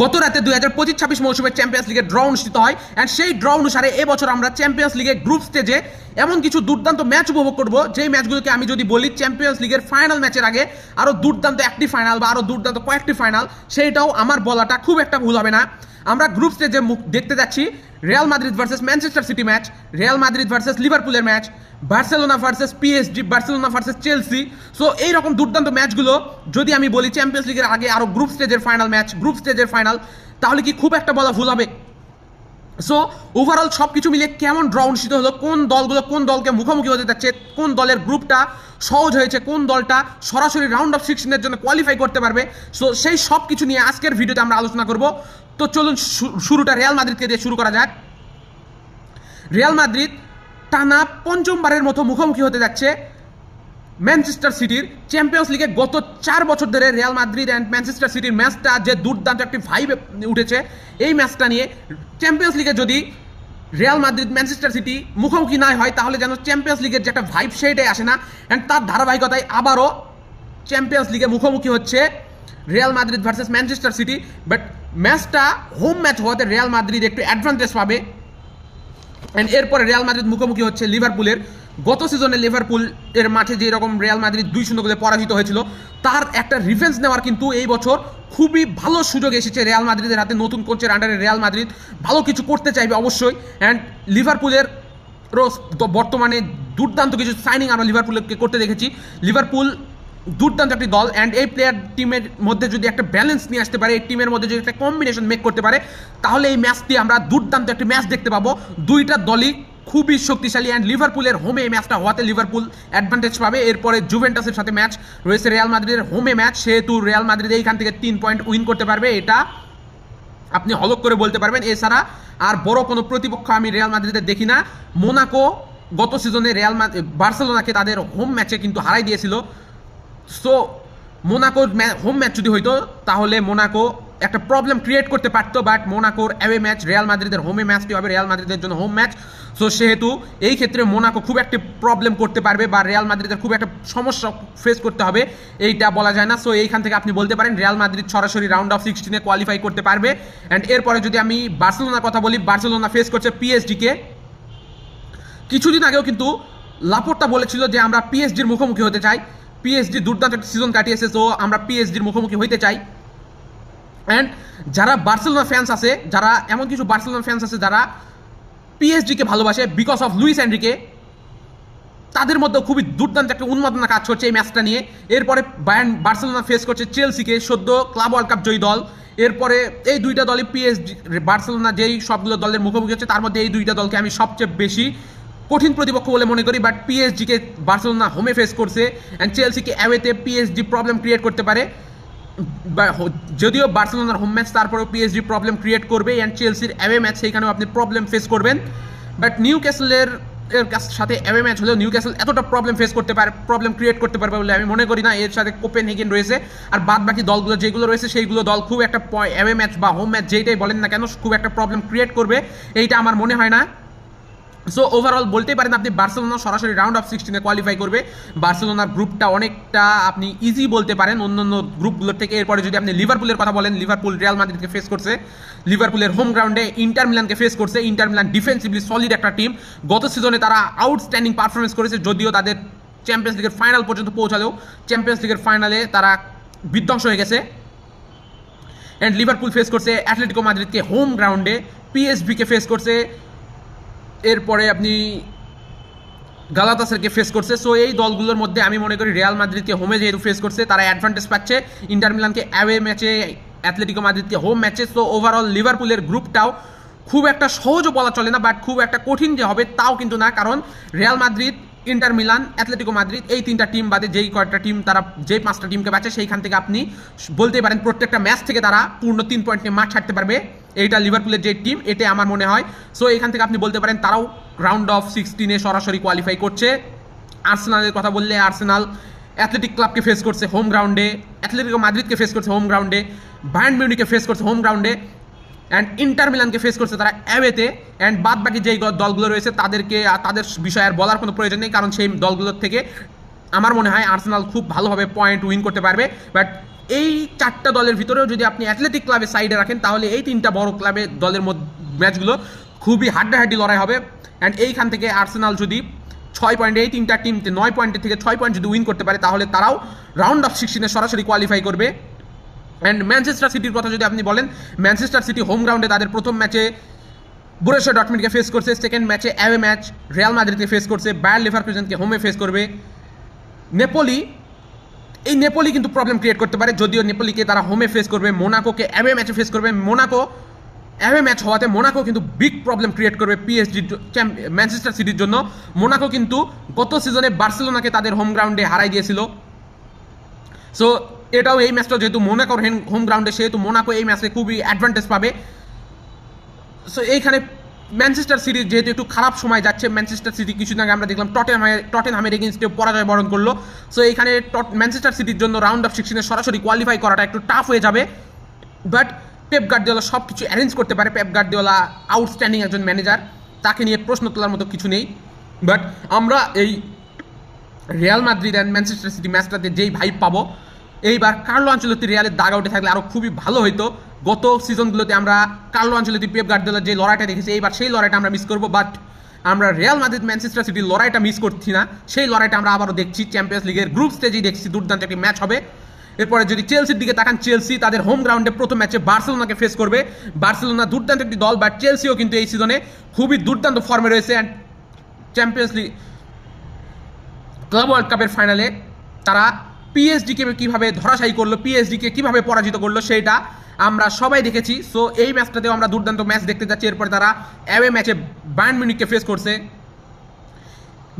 গত রাতে দুই হাজার পঁচিশ ছাব্বিশ মৌসুমে চ্যাম্পিয়ন্স লিগের ড্র অনুষ্ঠিত হয় অ্যান্ড সেই ড্র অনুসারে এবছর আমরা চ্যাম্পিয়ন্স লিগের গ্রুপ স্টেজে এমন কিছু দুর্দান্ত ম্যাচ উপভোগ করব, যেই ম্যাচগুলোকে আমি যদি বলি চ্যাম্পিয়ন্স লিগের ফাইনাল ম্যাচের আগে আরও দুর্দান্ত একটি ফাইনাল বা আরও দুর্দান্ত কয়েকটি ফাইনাল সেইটাও আমার বলাটা খুব একটা ভুল হবে না। আমরা গ্রুপ স্টেজে মুখ দেখতে যাচ্ছি Real Madrid versus Manchester City match Real Madrid versus লিভারপুলের match Barcelona versus PSG Barcelona versus Chelsea so এই রকম দুর্দান্ত ম্যাচগুলো যদি আমি বলি চ্যাম্পিয়ন্স লিগের আগে আরও গ্রুপ স্টেজের ফাইনাল ম্যাচ গ্রুপ স্টেজের ফাইনাল তাহলে কি খুব একটা বলা ভুল হবে? সো ওভারঅল সব কিছু মিলিয়ে কেমন ড্র অনুষ্ঠিত হলো, কোন দলগুলো কোন দলকে মুখোমুখি হতে যাচ্ছে, কোন দলের গ্রুপটা সহজ হয়েছে, কোন দলটা সরাসরি রাউন্ড অফ সিক্সটিনের জন্য কোয়ালিফাই করতে পারবে? সো সেই সব কিছু নিয়ে আজকের ভিডিওতে আমরা আলোচনা করব। তো চলুন শুরুটা রিয়াল মাদ্রিদকে দিয়ে শুরু করা যাক। রিয়াল মাদ্রিদ টানা পঞ্চমবারের মতো মুখোমুখি হতে যাচ্ছে ম্যানচেস্টার সিটির চ্যাম্পিয়ন্স লিগে গত চার বছর ধরে রিয়াল মাদ্রিদ অ্যান্ড ম্যানচেস্টার সিটির ম্যাচটা যে দুর্দান্ত একটি ভাইব উঠেছে, এই ম্যাচটা নিয়ে চ্যাম্পিয়ন্স লিগে যদি রিয়াল মাদ্রিদ, ম্যানচেস্টার সিটি মুখোমুখি না হয়, তাহলে যেন চ্যাম্পিয়ন্স লিগের যে একটা ভাইব সেইটাই আসে না অ্যান্ড তার ধারাবাহিকতায় আবারও চ্যাম্পিয়ন্স লিগে মুখোমুখি হচ্ছে Real Madrid versus Manchester City but ম্যাচটা হোম ম্যাচ হওয়াতে রিয়াল মাদ্রিদ একটু অ্যাডভান্টেজ পাবে। অ্যান্ড এরপরে রিয়াল মাদ্রিদ মুখোমুখি হচ্ছে লিভারপুলের গত সিজনে লিভারপুল এর মাঠে যে রকম রিয়াল মাদ্রিদ দুই শূন্য গোলে পরাজিত হয়েছিল, তার একটা রিভেন্স নেওয়ার কিন্তু এই বছর খুবই ভালো সুযোগ এসেছে রিয়াল মাদ্রিদের হাতে। নতুন কোচের আন্ডারে রিয়াল মাদ্রিদ ভালো কিছু করতে চাইবে অবশ্যই। অ্যান্ড লিভারপুলের বর্তমানে দুর্দান্ত কিছু সাইনিং আমরা লিভারপুলকে করতে দেখেছি। লিভারপুল দুর্দান্ত একটি দল অ্যান্ড এই প্লেয়ার টিমের মধ্যে যদি একটা ব্যালেন্স নিয়ে আসতে পারে, এই টিমের মধ্যে যদি একটা কম্বিনেশন মেক করতে পারে, তাহলে এই ম্যাচটি আমরা দুর্দান্ত একটি ম্যাচ দেখতে পাবো। দুইটা দলই খুবই শক্তিশালী অ্যান্ড লিভারপুলের হোমে এই ম্যাচটা হওয়াতে লিভারপুল অ্যাডভান্টেজ পাবে। এরপরে জুভেন্টাসের সাথে ম্যাচ রয়েছে রিয়াল মাদ্রিদের হোমে ম্যাচ সেহেতু রিয়াল মাদ্রিদ এইখান থেকে তিন পয়েন্ট উইন করতে পারবে। এটা আপনি হলক করে বলতে পারবেন। এছাড়া আর বড় কোনো প্রতিপক্ষ আমি রিয়াল মাদ্রিদের দেখি না। মোনাকো গত সিজনে রিয়াল বার্সেলোনাকে তাদের হোম ম্যাচে কিন্তু হারাই দিয়েছিল। সো মোনাকোর হোম ম্যাচ যদি হইতো, তাহলে মোনাকো একটা প্রবলেম ক্রিয়েট করতে পারতো বাট মোনাকোর অ্যাওয়ে ম্যাচ রিয়াল মাদ্রিদের হোমে ম্যাচটি হবে রিয়াল মাদ্রিদের জন্য হোম ম্যাচ সো সেহেতু এই ক্ষেত্রে মোনাকো খুব একটা প্রবলেম করতে পারবে, বা রিয়াল মাদ্রিদের খুব একটা সমস্যা ফেস করতে হবে, এইটা বলা যায় না। সো এইখান থেকে আপনি বলতে পারেন রিয়াল মাদ্রিদ সরাসরি রাউন্ড অফ সিক্সটিনে কোয়ালিফাই করতে পারবে। অ্যান্ড এরপরে যদি আমি বার্সেলোনার কথা বলি বার্সেলোনা ফেস করছে পিএসডিকে কিছুদিন আগেও কিন্তু লাপোর্টা বলেছিল যে আমরা পিএসজির মুখোমুখি হতে চাই। পিএসজি দুর্দান্ত একটা সিজন কাটিয়েছে তো আমরা পিএসজির মুখোমুখি হইতে চাই। অ্যান্ড যারা বার্সেলোনা ফ্যান্স আছে, যারা এমন কিছু বার্সেলোনা ফ্যান্স আছে যারা পিএসজিকে ভালোবাসে বিকজ অফ লুইস অ্যান্ড্রিকে তাদের মধ্যে খুবই দুর্দান্ত একটা উন্মাদনা কাজ করছে এই ম্যাচটা নিয়ে। এরপরে বায়ার্ন বার্সেলোনা ফেস করছে চেলসিকে সদ্য ক্লাব ওয়ার্ল্ড কাপ জয়ী দল। এরপরে এই দুইটা দলই পিএসজি বার্সেলোনা যেই সবগুলো দলের মুখোমুখি হচ্ছে, তার মধ্যে এই দুইটা দলকে আমি সবচেয়ে বেশি কঠিন প্রতিপক্ষ বলে মনে করি বাট পিএসজিকে বার্সেলোনা হোমে ফেস করছে অ্যান্ড চেলসিকে অ্যাওয়েতে পিএসজি প্রবলেম ক্রিয়েট করতে পারে। যদিও বার্সেলোনার হোম ম্যাচ তারপরেও পিএসজি প্রবলেম ক্রিয়েট করবে অ্যান্ড চেলসির অ্যাওয়ে ম্যাচ সেইখানেও আপনি প্রবলেম ফেস করবেন। বাট নিউ ক্যাসেলের এর সাথে অ্যাওয়ে ম্যাচ হলেও নিউ ক্যাসেল এতটা প্রবলেম ফেস করতে পারে প্রবলেম ক্রিয়েট করতে পারবে বলে আমি মনে করি না, এর সাথে কোপেন হেগেন রয়েছে। আর বাদ বাকি দলগুলো যেগুলো রয়েছে, সেইগুলো দল খুব একটা অ্যাওয়ে ম্যাচ বা হোম ম্যাচ যেইটাই বলেন না কেন, খুব একটা প্রবলেম ক্রিয়েট করবে, এইটা আমার মনে হয় না। সো ওভারঅল বলতেই পারেন আপনি বার্সেলোনা সরাসরি রাউন্ড অফ সিক্সটিনে কোয়ালিফাই করবে। বার্সেলোনার গ্রুপটা অনেকটা আপনি ইজি বলতে পারেন। অন্যান্য গ্রুপগুলোর থেকে এরপরে যদি আপনি লিভারপুলের কথা বলেন লিভারপুল রিয়াল মাদ্রিদকে ফেস করছে। লিভারপুলের হোম গ্রাউন্ডে ইন্টার মিলানকে ফেস করছে। ইন্টার মিলান ডিফেন্সিভলি সলিড একটা টিম গত সিজনে তারা আউটস্ট্যান্ডিং পারফরমেন্স করেছে, যদিও তাদের চ্যাম্পিয়ন্স লিগের ফাইনাল পর্যন্ত পৌঁছালেও চ্যাম্পিয়ন্স লিগের ফাইনালে তারা বিধ্বংস হয়ে গেছে। অ্যান্ড লিভারপুল ফেস করছে অ্যাথলেটিকো মাদ্রিদকে হোম গ্রাউন্ডে পিএসবিকে ফেস করছে। এরপরে আপনি গালাতাসেরকে ফেস করছে। সো এই দলগুলোর মধ্যে আমি মনে করি রিয়াল মাদ্রিদকে হোমে যেহেতু ফেস করছে, তারা অ্যাডভান্টেজ পাচ্ছে। ইন্টার মিলানকে অ্যাওয়ে ম্যাচে অ্যাথলেটিকো মাদ্রিদকে হোম ম্যাচে সো ওভারঅল লিভারপুলের গ্রুপটাও খুব একটা সহজও বলা চলে না বাট খুব একটা কঠিন যে হবে তাও কিন্তু না, কারণ Real Madrid Inter Milan, Atletico Madrid, এই তিনটা টিম বাদে যেই কয়েকটা টিম তারা, যেই পাঁচটা টিমকে বাঁচে, সেইখান থেকে আপনি বলতে পারেন প্রত্যেকটা ম্যাচ থেকে তারা পূর্ণ তিন পয়েন্ট নিয়ে মাঠ ছাড়তে পারবে। এইটা লিভারপুলের যে টিম এটা আমার মনে হয়। সো এখান থেকে আপনি বলতে পারেন তারাও রাউন্ড অফ সিক্সটিনে সরাসরি কোয়ালিফাই করছে। আর্সেনালের কথা বললে আর্সেনাল অ্যাথলেটিক ক্লাবকে ফেস করছে হোম গ্রাউন্ডে অ্যাথলেটিকো মাদ্রিদকে ফেস করছে হোম গ্রাউন্ডে বায়ার্ন মিউনিকে ফেস করছে হোম গ্রাউন্ডে অ্যান্ড ইন্টার মিলানকে ফেস করছে তারা অ্যাওয়েতে। অ্যান্ড বাদ বাকি যেই দলগুলো রয়েছে, তাদেরকে তাদের বিষয়ে আর বলার কোনো প্রয়োজন নেই, কারণ সেই দলগুলোর থেকে আমার মনে হয় আর্সেনাল খুব ভালোভাবে পয়েন্ট উইন করতে পারবে। বাট এই চারটা দলের ভিতরেও যদি আপনি অ্যাথলেটিক ক্লাবের সাইডে রাখেন, তাহলে এই তিনটা বড় ক্লাবে দলের ম্যাচগুলো খুবই হাড্ডাহাড্ডি লড়াই হবে। অ্যান্ড এইখান থেকে আর্সেনাল যদি ছয় পয়েন্ট এই তিনটা টিম নয় পয়েন্টের থেকে ছয় পয়েন্ট যদি উইন করতে পারে, তাহলে তারাও রাউন্ড অফ সিক্সটিনে সরাসরি কোয়ালিফাই করবে। অ্যান্ড ম্যানচেস্টার সিটির কথা যদি আপনি বলেন ম্যানচেস্টার সিটি হোম গ্রাউন্ডে তাদের প্রথম ম্যাচে বুরেশা ডটমিনকে ফেস করছে সেকেন্ড ম্যাচে অ্যাওয়ে ম্যাচ রিয়াল মাদ্রিদকে ফেস করছে বায়ার লিভারকুজেনকে হোমে ফেস করবে। নেপোলি এই নেপোলি কিন্তু প্রবলেম ক্রিয়েট করতে পারে, যদিও নেপোলিকে তারা হোমে ফেস করবে মোনাকোকে অ্যাওয়ে ম্যাচে ফেস করবে। মোনাকো অ্যাওয়ে ম্যাচ হওয়াতে মোনাকো কিন্তু বিগ প্রবলেম ক্রিয়েট করবে পিএসজি ম্যানচেস্টার সিটির জন্য। মোনাকো কিন্তু গত সিজনে বার্সেলোনাকে তাদের হোম গ্রাউন্ডে হারাই দিয়েছিল। সো এটাও এই ম্যাচটা যেহেতু মোনাকোর হোম গ্রাউন্ডে সেহেতু মোনাকো এই ম্যাচে খুবই অ্যাডভান্টেজ পাবে। সো এইখানে ম্যানচেস্টার সিটি যেহেতু একটু খারাপ সময় যাচ্ছে ম্যানচেস্টার সিটি কিছুদিন আগে আমরা দেখলাম টটেনহামের টটেনহামের এগেনস্টে পরাজয় বরণ করল। সো এইখানে টট- ম্যানচেস্টার সিটির জন্য রাউন্ড অফ সিক্সটিনে সরাসরি কোয়ালিফাই করাটা একটু টাফ হয়ে যাবে। বাট পেপ গার্দিওলা সব কিছু অ্যারেঞ্জ করতে পারে। পেপ গার্দিওলা আউটস্ট্যান্ডিং একজন ম্যানেজার তাকে নিয়ে প্রশ্ন তোলার মতো কিছু নেই। বাট আমরা এই Real Madrid and Manchester City ম্যাচটাতে যেই ভাইব পাবো এইবার কার্লো আঞ্চলতি রিয়ালের দাগ আউটে থাকলে আরও খুবই ভালো হইতো। গত সিজনগুলোতে আমরা কার্লো আঞ্চলতি, পেপ গার্দিওলার যে লড়াইটা দেখেছি, এইবার সেই লড়াইটা আমরা মিস করব বাট আমরা রিয়াল মাদ্রিদ, ম্যানচেস্টার সিটির লড়াইটা মিস করছি না। সেই লড়াইটা আমরা আবারও দেখছি চ্যাম্পিয়ন্স লিগের গ্রুপ স্টেজেই দেখছি, দুর্দান্ত একটি ম্যাচ হবে। এরপরে যদি চেলসির দিকে তাকান চেলসি তাদের হোম গ্রাউন্ডে প্রথম ম্যাচে বার্সেলোনাকে ফেস করবে। বার্সেলোনা দুর্দান্ত একটি দল বাট চেলসিও কিন্তু এই সিজনে খুবই দুর্দান্ত ফর্মে রয়েছে। And champions league club world কাপের ফাইনালে তারা পিএসডিকে কীভাবে ধরাশায়ী করল পিএসডিকে কীভাবে পরাজিত করল সেইটা আমরা সবাই দেখেছি। সো এই ম্যাচটাতেও আমরা দুর্দান্ত ম্যাচ দেখতে যাচ্ছি। এরপর তারা অ্যাওয়ে ম্যাচে বায়ার্ন মিউনিককে ফেস করছে।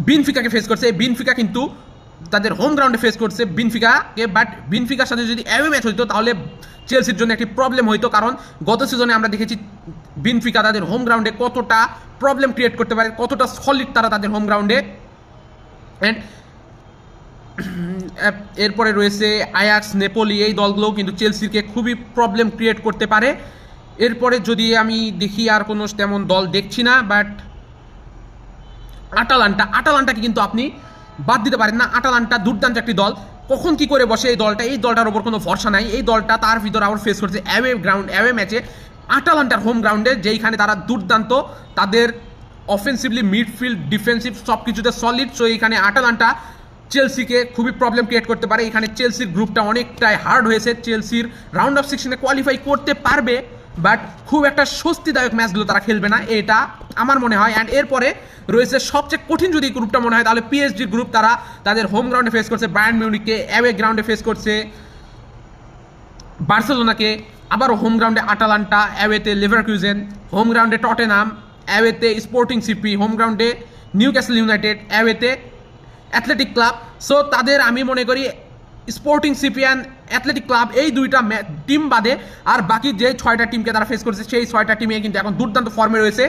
বিনফিকাকে ফেস করছে। বিনফিকা কিন্তু তাদের হোম গ্রাউন্ডে ফেস করছে বিনফিকাকে বাট বিনফিকার সাথে যদি অ্যাওয়ে ম্যাচ হইতো, তাহলে চেলসির জন্য একটি প্রবলেম হইতো। কারণ গত সিজনে আমরা দেখেছি বিনফিকা তাদের হোম গ্রাউন্ডে কতটা প্রবলেম ক্রিয়েট করতে পারে, কতটা সলিড তারা তাদের হোম গ্রাউন্ডে অ্যান্ড এরপরে রয়েছে আয়াক্স নেপোলি। এই দলগুলোও কিন্তু চেলসিকে খুবই প্রবলেম ক্রিয়েট করতে পারে। এরপরে যদি আমি দেখি আর কোনো তেমন দল দেখছি না বাট আটালান্টা, আটালান্টাকে কিন্তু আপনি বাদ দিতে পারেন না। আটালান্টা দুর্দান্ত একটি দল। কখন কি করে বসে এই দলটা? এই দলটার ওপর কোনো ভরসা নাই। এই দলটা তার ভিতর আবার ফেস করছে অ্যাওয়ে গ্রাউন্ড অ্যাওয়ে ম্যাচে আটালান্টার হোম গ্রাউন্ডে যেইখানে তারা দুর্দান্ত, তাদের অফেন্সিভলি মিডফিল্ড ডিফেন্সিভ সব কিছুতে সলিড সো এইখানে আটালান্টা চেলসিকে খুবই প্রবলেম ক্রিয়েট করতে পারে। এখানে চেলসির গ্রুপটা অনেকটাই হার্ড হয়েছে। চেলসির রাউন্ড অফ সিক্সটিনে কোয়ালিফাই করতে পারবে বাট খুব একটা স্বস্তিদায়ক ম্যাচগুলো তারা খেলবে না, এটা আমার মনে হয়। অ্যান্ড এরপরে রয়েছে সবচেয়ে কঠিন যদি গ্রুপটা মনে হয়, তাহলে পিএসজির গ্রুপ তারা তাদের হোম গ্রাউন্ডে ফেস করছে বায়ার্ন মিউনিককে অ্যাওয়ে গ্রাউন্ডে ফেস করছে। বার্সেলোনাকে আবারও হোম গ্রাউন্ডে আটালান্টা অ্যাওয়েতে লিভারকুইজেন হোম গ্রাউন্ডে টটেনাম অ্যাওয়েতে স্পোর্টিং সিপি হোম গ্রাউন্ডে নিউ ক্যাসেল ইউনাইটেড অ্যাওয়েতে অ্যাথলেটিক ক্লাব সো তাদের আমি মনে করি স্পোর্টিং সিপিয়ান অ্যাথলেটিক ক্লাব এই দুইটা টিম বাদে আর বাকি যে ছয়টা টিমকে তারা ফেস করছে, সেই ছয়টা টিমে কিন্তু এখন দুর্দান্ত ফর্মে রয়েছে।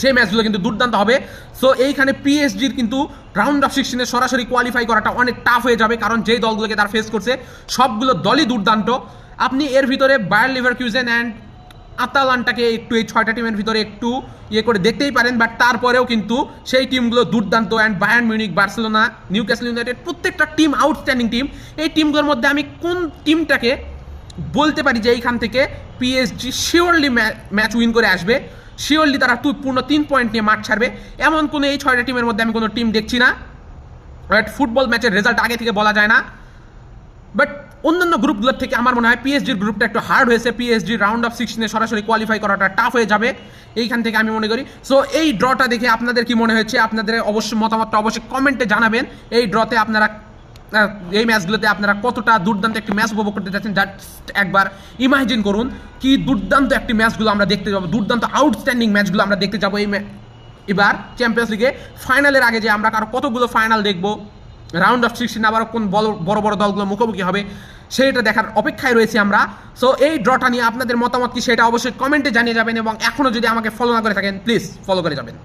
সেই ম্যাচগুলো কিন্তু দুর্দান্ত হবে। সো এইখানে পিএসজির কিন্তু রাউন্ড অফ সিক্সটিনে সরাসরি কোয়ালিফাই করাটা অনেক টাফ হয়ে যাবে, কারণ যেই দলগুলোকে তারা ফেস করছে, সবগুলো দলই দুর্দান্ত। আপনি এর ভিতরে বায়ার লিভার কিউজেন অ্যান্ড আতালান্টাকে একটু এই ছয়টা টিমের ভিতরে একটু ইয়ে করে দেখতেই পারেন বাট তারপরেও কিন্তু সেই টিমগুলো দুর্দান্ত and Bayern Munich Barcelona Newcastle United প্রত্যেকটা টিম আউটস্ট্যান্ডিং টিম এই টিমগুলোর মধ্যে আমি কোন টিমটাকে বলতে পারি যে এইখান থেকে পিএসজি শিওরলি ম্যাচ উইন করে আসবে। শিওরলি তারা পূর্ণ তিন পয়েন্ট নিয়ে মাঠ ছাড়বে। এমন কোনো এই ছয়টা টিমের মধ্যে আমি কোনো টিম দেখছি না। বাট ফুটবল ম্যাচের রেজাল্ট আগে থেকে বলা যায় না। বাট অন্যান্য গ্রুপগুলোর থেকে আমার মনে হয় পিএসজির গ্রুপটা একটু হার্ড হয়েছে। পিএসজি রাউন্ড অফ সিক্সটিনে সরাসরি কোয়ালিফাই করাটা টাফ হয়ে যাবে। এইখান থেকে আমি মনে করি। সো এই ড্রটা দেখে আপনাদের কি মনে হয়েছে আপনাদের অবশ্যই মতামতটা অবশ্যই কমেন্টে জানাবেন। এই ড্রতে আপনারা এই ম্যাচগুলোতে আপনারা কতটা দুর্দান্ত একটি ম্যাচ উপভোগ করতে যাচ্ছেন জাস্ট একবার ইমাজিন করুন। কি দুর্দান্ত একটি ম্যাচগুলো আমরা দেখতে যাব, দুর্দান্ত আউটস্ট্যান্ডিং ম্যাচগুলো আমরা দেখতে যাব এই এবার চ্যাম্পিয়ন্স লিগে ফাইনালের আগে যে আমরা কারও কতগুলো ফাইনাল দেখব? রাউন্ড অফ সিক্সটিন আবার কোন বড় বড় দলগুলো মুখোমুখি হবে সেইটা দেখার অপেক্ষায় রয়েছি আমরা। সো এই ড্রটা নিয়ে আপনাদের মতামত কি সেটা অবশ্যই কমেন্টে জানিয়ে যাবেন এবং এখনও যদি আমাকে ফলো না করে থাকেন প্লিজ ফলো করে যাবেন।